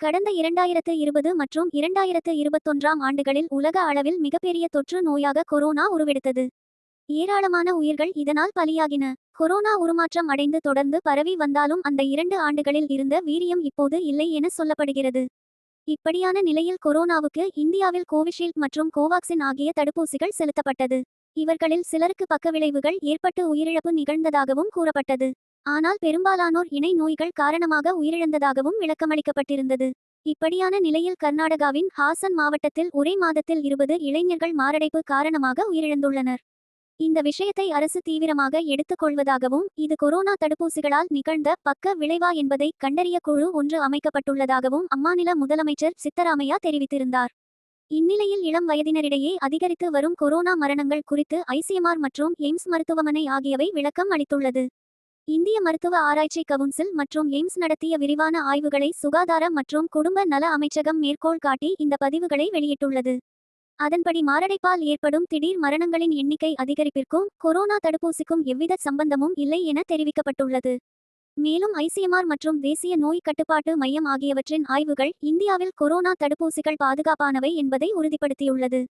கடந்த இரண்டாயிரத்து இருபது மற்றும் இரண்டாயிரத்து இருபத்தொன்றாம் ஆண்டுகளில் உலக அளவில் மிகப்பெரிய தொற்று நோயாக கொரோனா உருவெடுத்தது. ஏராளமான உயிர்கள் இதனால் பலியாகின. கொரோனா உருமாற்றம் அடைந்து தொடர்ந்து பரவி வந்தாலும் அந்த இரண்டு ஆண்டுகளில் இருந்த வீரியம் இப்போது இல்லை என சொல்லப்படுகிறது. இப்படியான நிலையில் கொரோனாவுக்கு இந்தியாவில் கோவிஷீல்ட் மற்றும் கோவாக்சின் ஆகிய தடுப்பூசிகள் செலுத்தப்பட்டது. இவர்களில் சிலருக்கு பக்கவிளைவுகள் ஏற்பட்டு உயிரிழப்பு நிகழ்ந்ததாகவும் கூறப்பட்டது. ஆனால் பெரும்பாலானோர் இணை நோய்கள் காரணமாக உயிரிழந்ததாகவும் விளக்கமளிக்கப்பட்டிருந்தது. இப்படியான நிலையில் கர்நாடகாவின் ஹாசன் மாவட்டத்தில் ஒரே மாதத்தில் இருபது இளைஞர்கள் மாரடைப்பு காரணமாக உயிரிழந்துள்ளனர். இந்த விஷயத்தை அரசு தீவிரமாக எடுத்துக்கொள்வதாகவும் இது கொரோனா தடுப்பூசிகளால் நிகழ்ந்த பக்க விளைவா என்பதை கண்டறிய குழு ஒன்று அமைக்கப்பட்டுள்ளதாகவும் அம்மாநில முதலமைச்சர் சித்தராமையா தெரிவித்திருந்தார். இந்நிலையில் இளம் வயதினரிடையே அதிகரித்து வரும் கொரோனா மரணங்கள் குறித்து ஐசிஎம்ஆர் மற்றும் எய்ம்ஸ் மருத்துவமனை ஆகியவை விளக்கம் அளித்துள்ளது. இந்திய மருத்துவ ஆராய்ச்சி கவுன்சில் மற்றும் எய்ம்ஸ் நடத்திய விரிவான ஆய்வுகளை சுகாதார மற்றும் குடும்ப நல அமைச்சகம் மேற்கோள் காட்டி இந்த பதிவுகளை வெளியிட்டுள்ளது. அதன்படி மாரடைப்பால் ஏற்படும் திடீர் மரணங்களின் எண்ணிக்கை அதிகரிப்பிற்கும் கொரோனா தடுப்பூசிக்கும் எவ்வித சம்பந்தமும் இல்லை என தெரிவிக்கப்பட்டுள்ளது. மேலும் ஐசிஎம்ஆர் மற்றும் தேசிய நோய் கட்டுப்பாட்டு மையம் ஆகியவற்றின் ஆய்வுகள் இந்தியாவில் கொரோனா தடுப்பூசிகள் பாதுகாப்பானவை என்பதை உறுதிப்படுத்தியுள்ளது.